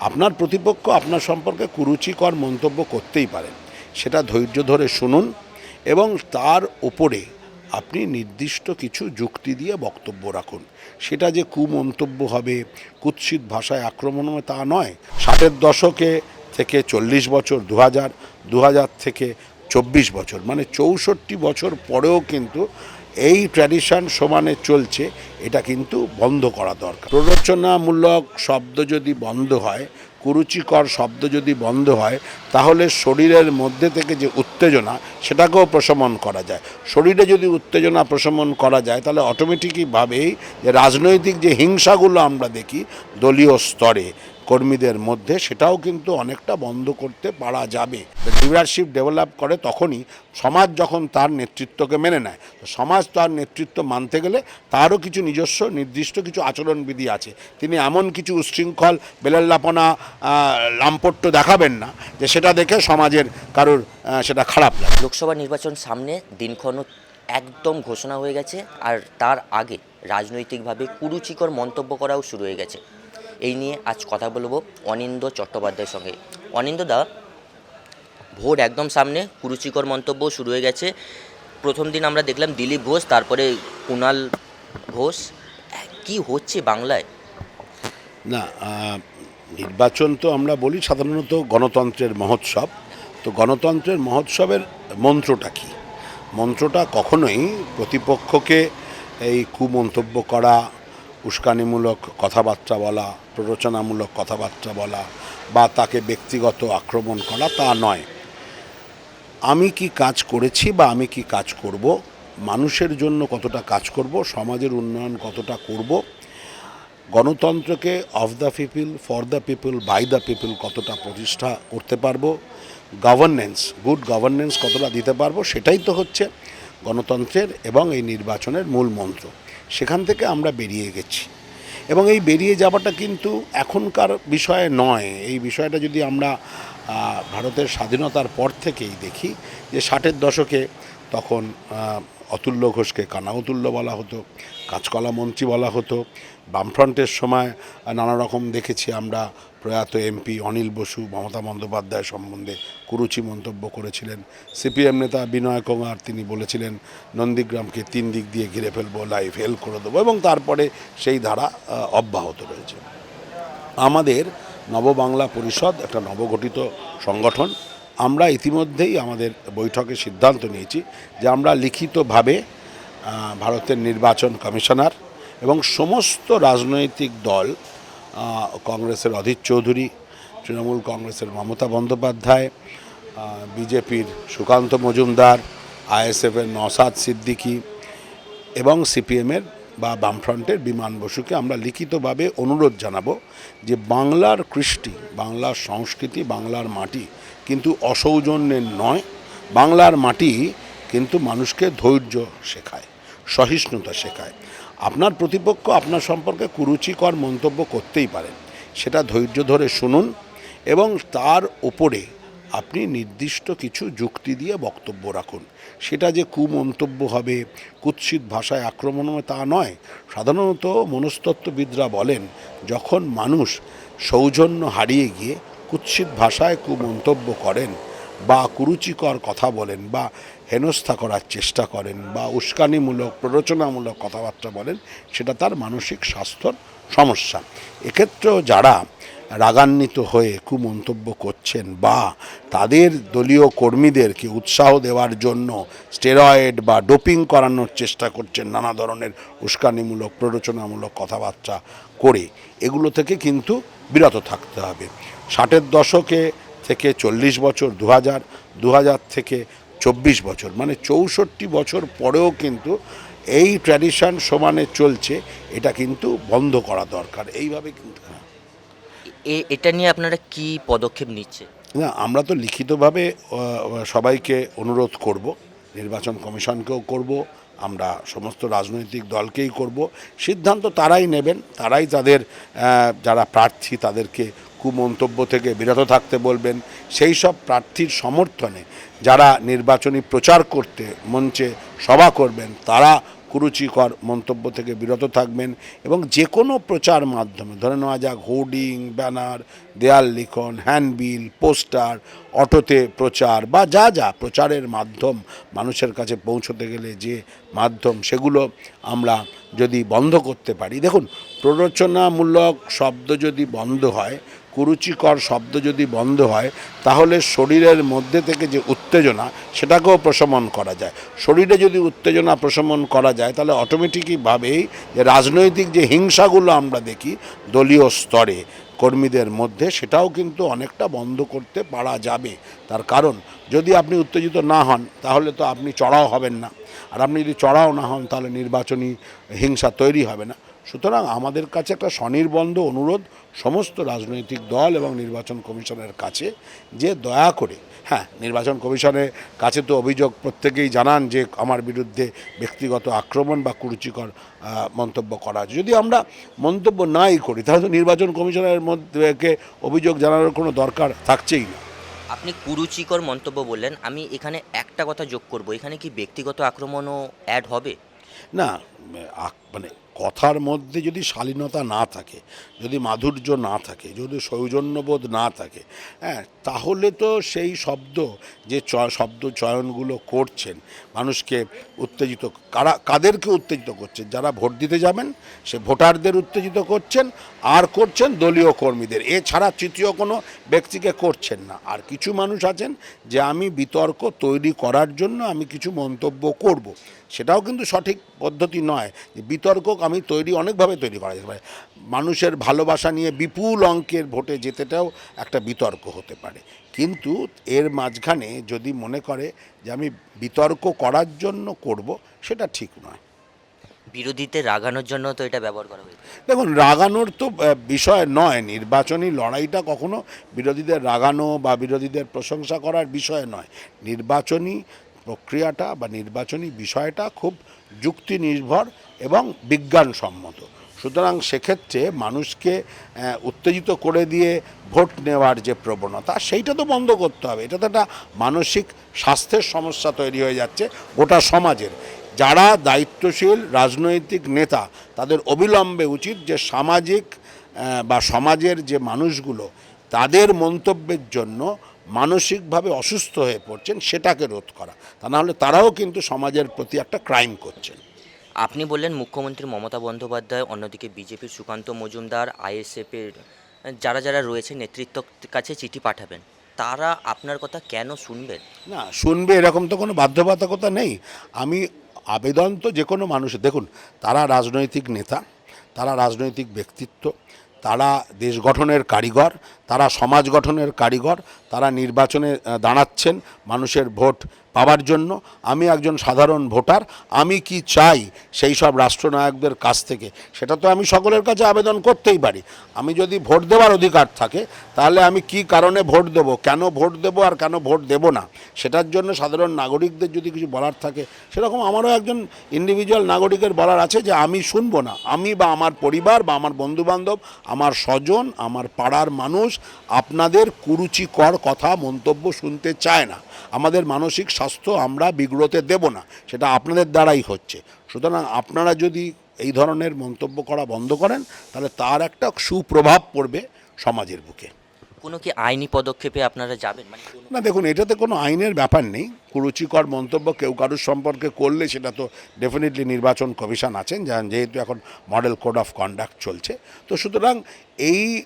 আপনার প্রতিপক্ষ আপনার সম্পর্কে কুরুচিকর মন্তব্য করতেই পারেন। সেটা ধৈর্য ধরে শুনুন এবং তার ওপরে আপনি নির্দিষ্ট কিছু যুক্তি দিয়ে বক্তব্য রাখুন। সেটা যে কুমন্তব্য হবে, কুৎসিত ভাষায় আক্রমণ হবে তা নয়। ষাটের দশকে থেকে চল্লিশ বছর দু হাজার দু হাজার থেকে চব্বিশ বছর মানে চৌষট্টি বছর পরেও কিন্তু এই ট্র্যাডিশন সমানে চলছে, এটা কিন্তু বন্ধ করা দরকার। প্ররোচনামূলক শব্দ যদি বন্ধ হয়, কুরুচিকর শব্দ যদি বন্ধ হয়, তাহলে শরীরের মধ্যে থেকে যে উত্তেজনা, সেটাকেও প্রশমন করা যায়। শরীরে যদি উত্তেজনা প্রশমন করা যায়, তাহলে অটোমেটিকভাবেই যে রাজনৈতিক যে হিংসাগুলো আমরা দেখি, দলীয় স্তরে কর্মীদের মধ্যে, সেটাও কিন্তু অনেকটা বন্ধ করতে পারা যাবে। লিডারশিপ ডেভেলপ করে তখনই সমাজ যখন তার নেতৃত্বকে মেনে নেয়। তো সমাজ তার নেতৃত্ব মানতে গেলে তারও কিছু নিজস্ব, নির্দিষ্ট কিছু আচরণবিধি আছে। তিনি এমন কিছু উচ্ছৃঙ্খল বেলাল্লাপনা লাম্পট্য দেখাবেন না যে সেটা দেখে সমাজের কারোর সেটা খারাপ লাগে। লোকসভা নির্বাচন সামনে দিনক্ষণ একদম ঘোষণা হয়ে গেছে, আর তার আগে রাজনৈতিকভাবে কুরুচিকর মন্তব্য করাও শুরু হয়ে গেছে। এই নিয়ে আজ কথা বলব অনিন্দ চট্টোপাধ্যায়ের সঙ্গে। অনিন্দ দা ভোট একদম সামনে, কুরুচিকর মন্তব্য শুরু হয়ে গেছে। প্রথম দিন আমরা দেখলাম দিলীপ ঘোষ, তারপরে কুণাল ঘোষ। কি হচ্ছে বাংলায়? না নির্বাচন তো আমরা বলি সাধারণত গণতন্ত্রের মহোৎসব। তো গণতন্ত্রের মহোৎসবের মন্ত্রটা কি? মন্ত্রটা কখনোই প্রতিপক্ষকে এই কুমন্তব্য করা উস্কানিমূলক কথাবার্তা বলা, প্ররোচনামূলক কথাবার্তা বলা বা তাকে ব্যক্তিগত আক্রমণ করা তা নয়। আমি কি কাজ করেছি বা আমি কি কাজ করব? মানুষের জন্য কতটা কাজ করব? সমাজের উন্নয়ন কতটা করব? গণতন্ত্রকে of the people for the people by the people কতটা প্রতিষ্ঠা করতে পারব? গভর্নেন্স গুড গভর্নেন্স কতটা দিতে পারব? সেটাই তো হচ্ছে গণতন্ত্রের এবং এই নির্বাচনের মূল মন্ত্র। সেখান থেকে আমরা বেরিয়ে গেছি। এবং এই বেরিয়ে যাওয়াটা কিন্তু এখনকার বিষয়ে নয়। এই বিষয়টা যদি আমরা ভারতের স্বাধীনতার পর থেকেই দেখি, যে ষাটের দশকে তখন অতুল্য ঘোষকে কানাউতুল্য বলা হতো, কাঁচকলা মন্ত্রী বলা হতো। বামফ্রন্টের সময় নানা রকম দেখেছি আমরা, প্রয়াত এমপি অনিল বসু, মমতা বন্দ্যোপাধ্যায় সম্বন্ধে কুরুচি মন্তব্য করেছিলেন। সিপিএম নেতা বিনয় কুমার, তিনি বলেছিলেন, নন্দীগ্রামকে তিন দিক দিয়ে ঘিরে ফেলব, লাইফ হেল করে দেবো। এবং তারপরে সেই ধারা অব্যাহত রয়েছে। আমাদের নববাংলা পরিষদ একটা নবগঠিত সংগঠন। আমরা ইতিমধ্যেই আমাদের বৈঠকে সিদ্ধান্ত নিয়েছি যে আমরা লিখিতভাবে ভারতের নির্বাচন কমিশনার এবং সমস্ত রাজনৈতিক দল কংগ্রেসের অধীর চৌধুরী, তৃণমূল কংগ্রেসের মমতা বন্দ্যোপাধ্যায় বিজেপির সুকান্ত মজুমদার, আইএসএফের নসাদ সিদ্দিকী এবং সিপিএমের বা বামফ্রন্টের বিমান বসুকে আমরা লিখিতভাবে অনুরোধ জানাব যে বাংলার কৃষ্টি, বাংলার সংস্কৃতি, বাংলার মাটি কিন্তু অসৌজন্যের নয়, বাংলার মাটি কিন্তু মানুষকে ধৈর্য শেখায়, সহিষ্ণুতা শেখায়। আপনার প্রতিপক্ষ আপনার সম্পর্কে কুরুচিকর মন্তব্য করতেই পারেন, সেটা ধৈর্য ধরে শুনুন এবং তার ওপরে আপনি নির্দিষ্ট কিছু যুক্তি দিয়ে বক্তব্য রাখুন। সেটা যে কুমন্তব্য হবে, কুৎসিত ভাষায় আক্রমণ তা নয়। সাধারণত মনস্তত্ত্ববিদরা বলেন, যখন মানুষ সৌজন্য হারিয়ে গিয়ে কুৎসিত ভাষায় কুমন্তব্য করেন বা কুরুচিকর কথা বলেন বা হেনস্থা করার চেষ্টা করেন বা উস্কানিমূলক, প্ররোচনামূলক কথাবার্তা বলেন, সেটা তার মানসিক স্বাস্থ্যর সমস্যা। এক্ষেত্রেও যারা রাগান্বিত হয়ে কুমন্তব্য করছেন বা তাদের দলীয় কর্মীদেরকে উৎসাহ দেওয়ার জন্য স্টেরয়েড বা ডোপিং করানোর চেষ্টা করছেন নানা ধরনের উস্কানিমূলক, প্ররোচনামূলক কথাবার্তা করে, এগুলো থেকে কিন্তু বিরত থাকতে হবে। ষাটের দশকে থেকে চল্লিশ বছর দু হাজার দু হাজার থেকে চব্বিশ বছর মানে চৌষট্টি বছর পরেও কিন্তু এই ট্র্যাডিশন সমানে চলছে এটা কিন্তু বন্ধ করা দরকার এইভাবে কিন্তু হ্যাঁ। এ- এটা নিয়ে আপনারা কি পদক্ষেপ নিচ্ছে না আমরা তো লিখিতভাবে সবাইকে অনুরোধ করব নির্বাচন কমিশনকেও করব আমরা সমস্ত রাজনৈতিক দলকেই করব। সিদ্ধান্ত তারাই নেবেন, তারাই তাদের যারা প্রার্থী তাদেরকে কুমন্তব্য থেকে বিরত থাকতে বলবেন। সেই সব প্রার্থীর সমর্থনে যারা নির্বাচনী প্রচার করতে মঞ্চে সভা করবেন, তারা কুরুচিকর মন্তব্য থেকে বিরত থাকবেন এবং যে কোনো প্রচার মাধ্যমে, ধরে নেওয়া যাক, হোর্ডিং, ব্যানার, দেয়াল লিখন, হ্যান্ডবিল, পোস্টার, অটোতে প্রচার বা যা যা প্রচারের মাধ্যম মানুষের কাছে পৌঁছতে গেলে যে মাধ্যম, সেগুলো আমরা যদি বন্ধ করতে পারি। দেখুন, প্ররোচনামূলক শব্দ যদি বন্ধ হয় কুরুচিকর শব্দ যদি বন্ধ হয়, তাহলে শরীরের মধ্যে থেকে যে উত্তেজনা, সেটাকেও প্রশমন করা যায়। শরীরে যদি উত্তেজনা প্রশমন করা যায়, তাহলে অটোমেটিকইভাবেই যে রাজনৈতিক যে হিংসাগুলো আমরা দেখি দলীয় স্তরে কর্মীদের মধ্যে, সেটাও কিন্তু অনেকটা বন্ধ করতে পারা যাবে। তার কারণ, যদি আপনি উত্তেজিত না হন, তাহলে তো আপনি চড়াও হবেন না। আর আপনি যদি চড়াও না হন, তাহলে নির্বাচনী হিংসা তৈরি হবে না। সুতরাং আমাদের কাছে একটা স্বনির্বন্ধ অনুরোধ সমস্ত রাজনৈতিক দল এবং নির্বাচন কমিশনের কাছে যে দয়া করে হ্যাঁ নির্বাচন কমিশনের কাছে তো অভিযোগ প্রত্যেকেই জানান যে আমার বিরুদ্ধে ব্যক্তিগত আক্রমণ বা কুরুচিকর মন্তব্য করা আছে। যদি আমরা মন্তব্য নাই করি, তাহলে তো নির্বাচন কমিশনের মধ্যে অভিযোগ জানানোর কোনো দরকার থাকছেই না। আপনি কুরুচিকর মন্তব্য বললেন, আমি এখানে একটা কথা যোগ করব। এখানে কি ব্যক্তিগত আক্রমণও অ্যাড হবে? না মানে কথার মধ্যে যদি শালীনতা না থাকে, যদি মাধুর্য না থাকে, যদি সৌজন্যবোধ না থাকে হ্যাঁ তাহলে তো সেই শব্দ যে শব্দ চয়নগুলো করছেন, মানুষকে উত্তেজিত, কারা, কাদেরকে উত্তেজিত করছেন? যারা ভোট দিতে যাবেন, সে ভোটারদের উত্তেজিত করছেন, আর করছেন দলীয় কর্মীদের। এছাড়া তৃতীয় কোনো ব্যক্তিকে করছেন না। আর কিছু মানুষ আছেন যে আমি বিতর্ক তৈরি করার জন্য আমি কিছু মন্তব্য করব। সেটাও কিন্তু সঠিক পদ্ধতি নয়। বিতর্ক আমি তৈরি অনেকভাবে তৈরি করা যেতে পারে। মানুষের ভালোবাসা নিয়ে বিপুল অঙ্কের ভোটে যেতেটাও একটা বিতর্ক হতে পারে। কিন্তু এর মাঝখানে যদি মনে করে যে আমি বিতর্ক করার জন্য করব সেটা ঠিক নয়। বিরোধীতে রাগানোর জন্য তো এটা ব্যবহার করা হয়েছে। দেখুন রাগানোর তো বিষয় নয়। নির্বাচনী লড়াইটা কখনো বিরোধীদের রাগানো বা বিরোধীদের প্রশংসা করার বিষয় নয়। নির্বাচনী প্রক্রিয়াটা বা নির্বাচনী বিষয়টা খুব যুক্তি নির্ভর এবং বিজ্ঞানসম্মত। সুতরাং সেক্ষেত্রে মানুষকে উত্তেজিত করে দিয়ে ভোট নেওয়ার যে প্রবণতা, সেইটা তো বন্ধ করতে হবে। এটা তো একটা মানসিক স্বাস্থ্যের সমস্যা তৈরি হয়ে যাচ্ছে গোটা সমাজের। যারা দায়িত্বশীল রাজনৈতিক নেতা, তাদের অবিলম্বে উচিত যে সামাজিক বা সমাজের যে মানুষগুলো, তাদের মন্তব্যের জন্য মানসিকভাবে অসুস্থ হয়ে পড়ছেন সেটাকে রোধ করা। তা নাহলে তারাও কিন্তু সমাজের প্রতি একটা ক্রাইম করছেন। আপনি বললেন মুখ্যমন্ত্রী মমতা বন্দ্যোপাধ্যায় অন্যদিকে বিজেপির সুকান্ত মজুমদার আইএসএফের যারা যারা রয়েছে নেতৃত্বের কাছে চিঠি পাঠাবেন। তারা আপনার কথা কেন শুনবেন? না শুনবে এরকম তো কোনো বাধ্যবাধকতা নেই। আমি আবেদন তো যে কোনো মানুষের দেখুন তারা রাজনৈতিক নেতা তারা রাজনৈতিক ব্যক্তিত্ব তারা দেশ গঠনের কারিগর তারা সমাজ গঠনের কারিগর, তারা নির্বাচনে দাঁড়াচ্ছেন মানুষের ভোট পাওয়ার জন্য। আমি একজন সাধারণ ভোটার, আমি কি চাই সেই সব রাষ্ট্রনায়কদের কাছ থেকে? সেটা তো আমি সকলের কাছে আবেদন করতেই পারি। আমি যদি ভোট দেওয়ার অধিকার থাকে, তাহলে আমি কি কারণে ভোট দেব? কেন ভোট দেব আর কেন ভোট দেব না? সেটার জন্য সাধারণ নাগরিকদের যদি কিছু বলার থাকে, সেরকম আমারও একজন ইন্ডিভিজুয়াল নাগরিকের বলার আছে যে আমি শুনব না। আমি বা আমার পরিবার বা আমার বন্ধুবান্ধব, আমার স্বজন, আমার পাড়ার মানুষ আপনাদের কুরুচিকর কথা, মন্তব্য শুনতে চায় না। আমাদের মানসিক স্বাস্থ্য আমরা বিগ্রতে দেব না, সেটা আপনাদের দ্বারাই হচ্ছে। সুতরাং আপনারা যদি এই ধরনের মন্তব্য করা বন্ধ করেন, তাহলে তার একটা সুপ্রভাব পড়বে সমাজের বুকে। কোনো কি আইনি পদক্ষেপে আপনারা যাবেন? মানে না, দেখুন, এটাতে কোনো আইনের ব্যাপার নেই। কুরুচিকর মন্তব্য কেউ কারুর সম্পর্কে করলে সেটা তো ডেফিনেটলি নির্বাচন কমিশন আছেন, যা- যেহেতু এখন মডেল কোড অফ কন্ডাক্ট চলছে। তো সুতরাং এই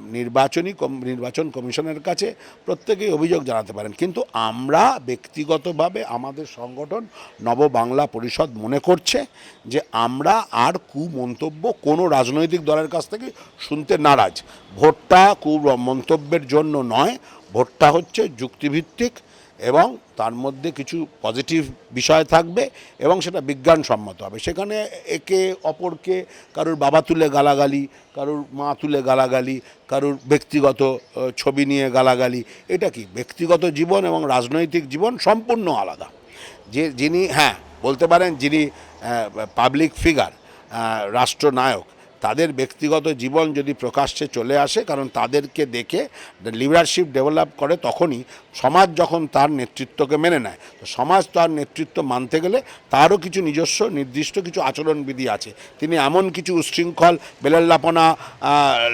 নির্বাচনী নির্বাচন কমিশনের কাছে প্রত্যেকেই অভিযোগ জানাতে পারেন। কিন্তু আমরা ব্যক্তিগতভাবে আমাদের সংগঠন নব বাংলা পরিষদ মনে করছে যে আমরা আর কুমন্তব্য কোনো রাজনৈতিক দলের কাছ থেকে শুনতে নারাজ। ভোটটা কু মন্তব্যের জন্য নয়, ভোটটা হচ্ছে যুক্তিভিত্তিক এবং তার মধ্যে কিছু পজিটিভ বিষয় থাকবে এবং সেটা বিজ্ঞানসম্মত হবে। সেখানে একে অপরকে, কারুর বাবা তুলে গালাগালি, কারুর মা তুলে গালাগালি, কারুর ব্যক্তিগত ছবি নিয়ে গালাগালি, এটা কি ব্যক্তিগত জীবন এবং রাজনৈতিক জীবন সম্পূর্ণ আলাদা। যে যিনি হ্যাঁ বলতে পারেন যিনি পাবলিক ফিগার রাষ্ট্রনায়ক তাদের ব্যক্তিগত জীবন যদি প্রকাশ্যে চলে আসে, কারণ তাদেরকে দেখে লিডারশিপ ডেভেলপ করে, তখনই সমাজ যখন তার নেতৃত্বকে মেনে নেয়। তো সমাজ তার নেতৃত্ব মানতে গেলে তারও কিছু নিজস্ব, নির্দিষ্ট কিছু আচরণবিধি আছে। তিনি এমন কিছু উশৃঙ্খল, বেলাল্লাপনা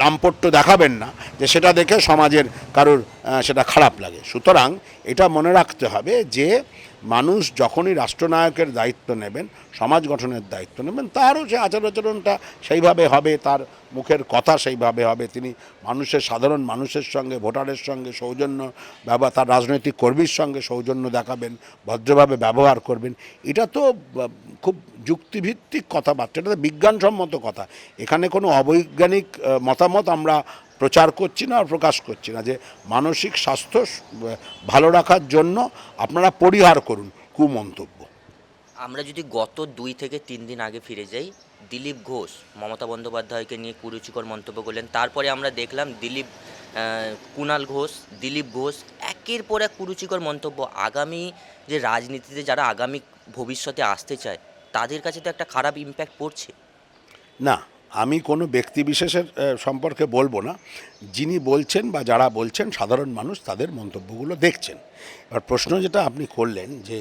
লাম্পট্য দেখাবেন না যে সেটা দেখে সমাজের কারোর সেটা খারাপ লাগে। সুতরাং এটা মনে রাখতে হবে যে মানুষ যখনই রাষ্ট্রনায়কের দায়িত্ব নেবেন, সমাজ গঠনের দায়িত্ব নেবেন, তারও সে আচার আচরণটা সেইভাবে হবে, তার মুখের কথা সেইভাবে হবে, তিনি মানুষের, সাধারণ মানুষের সঙ্গে, ভোটারের সঙ্গে সৌজন্য ব্যবহার, তার রাজনৈতিক কর্মীর সঙ্গে সৌজন্য দেখাবেন, ভদ্রভাবে ব্যবহার করবেন, এটা তো খুব যুক্তিভিত্তিক কথাবার্তা, এটা তো বিজ্ঞানসম্মত কথা। এখানে কোনো অবৈজ্ঞানিক মতামত আমরা প্রচার করছি না আর প্রকাশ করছি না যে মানসিক স্বাস্থ্য ভালো রাখার জন্য আপনারা পরিহার করুন কুমন্তব্য। আমরা যদি গত দুই থেকে তিন দিন আগে ফিরে যাই দিলীপ ঘোষ মমতা বন্দ্যোপাধ্যায়কে নিয়ে কুরুচিকর মন্তব্য করলেন তারপরে আমরা দেখলাম দিলীপ কুণাল ঘোষ দিলীপ ঘোষ একের পর এক কুরুচিকর মন্তব্য। আগামী যে রাজনীতিতে যারা আগামী ভবিষ্যতে আসতে চায় তাদের কাছে তো একটা খারাপ ইম্প্যাক্ট পড়ছে। না আমি কোনো ব্যক্তি বিশেষের সম্পর্কে বলব না। যিনি বলছেন বা যারা বলছেন, সাধারণ মানুষ তাদের মন্তব্যগুলো দেখছেন। এবার প্রশ্ন যেটা আপনি করলেন যে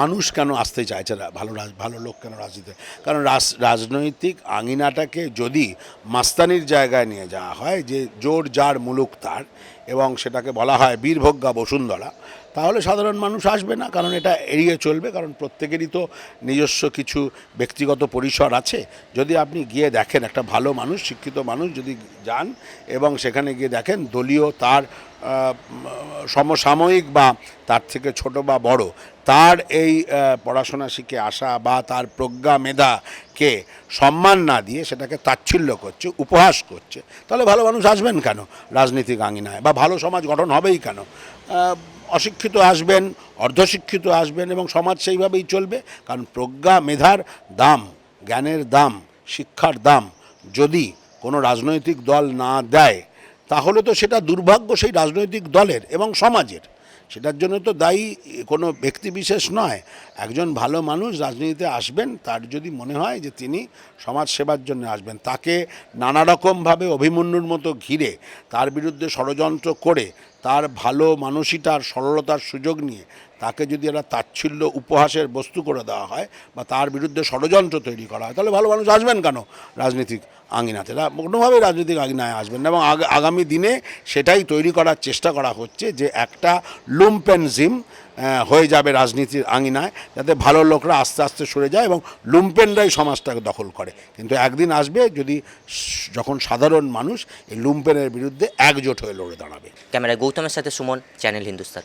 মানুষ কেন আসতে চাইছে না? ভালো ভালো লোক কেন রাজনীতি কারণ রাজ, রাজনৈতিক আঙিনাটাকে যদি মাস্তানির জায়গায় নিয়ে যাওয়া হয়, যে জোর যার মুলুক তার, এবং সেটাকে বলা হয় বীরভোগ্যা বসুন্ধরা তাহলে সাধারণ মানুষ আসবে না, কারণ এটা এড়িয়ে চলবে, কারণ প্রত্যেকেরই তো নিজস্ব কিছু ব্যক্তিগত পরিসর আছে। যদি আপনি গিয়ে দেখেন একটা ভালো মানুষ, শিক্ষিত মানুষ যদি যান এবং সেখানে গিয়ে দেখেন দলীয় তার সমসাময়িক বা তার থেকে ছোট বা বড়, তার এই পড়াশোনা শিখে আসা বা তার প্রজ্ঞা, মেধাকে সম্মান না দিয়ে সেটাকে তাচ্ছিল্য করছে, উপহাস করছে, তাহলে ভালো মানুষ আসবেন কেন রাজনীতিক আঙিনায়? বা ভালো সমাজ গঠন হবেই কেন? অশিক্ষিত আসবেন, অর্ধশিক্ষিত আসবেন এবং সমাজ সেইভাবেই চলবে। কারণ প্রজ্ঞা, মেধার দাম, জ্ঞানের দাম, শিক্ষার দাম যদি কোনো রাজনৈতিক দল না দেয়, তাহলে তো সেটা দুর্ভাগ্য সেই রাজনৈতিক দলের এবং সমাজের। সেটার জন্য তো দায়ী কোনো ব্যক্তি বিশেষ নয়। একজন ভালো মানুষ রাজনীতিতে আসবেন, তার যদি মনে হয় যে তিনি সমাজ সেবার জন্য আসবেন, তাকে নানা রকমভাবে অভিমন্যুর মতো ঘিরে, তার বিরুদ্ধে ষড়যন্ত্র করে তার ভালো মানসিকতার সরলতার সুযোগ নিয়ে তাকে যদি একটা তাচ্ছিল্য উপহাসের বস্তু করে দেওয়া হয় বা তার বিরুদ্ধে ষড়যন্ত্র তৈরি করা হয়, তাহলে ভালো মানুষ আসবেন কেন রাজনীতিক আঙিনাতে? কোনোভাবেই রাজনৈতিক আঙিনায় আসবেন না এবং আগামী দিনে সেটাই তৈরি করার চেষ্টা করা হচ্ছে যে একটা লুম্পেনজিম হয়ে যাবে রাজনীতির আঙিনায় যাতে ভালো লোকরা আস্তে আস্তে সরে যায় এবং লুম্পেনরাই সমাজটাকে দখল করে। কিন্তু একদিন আসবে যদি যখন সাধারণ মানুষ এই লুম্পেনের বিরুদ্ধে একজোট হয়ে লড়ে দাঁড়াবে। ক্যামেরায় গৌতমের সাথে সুমন, চ্যানেল হিন্দুস্তান।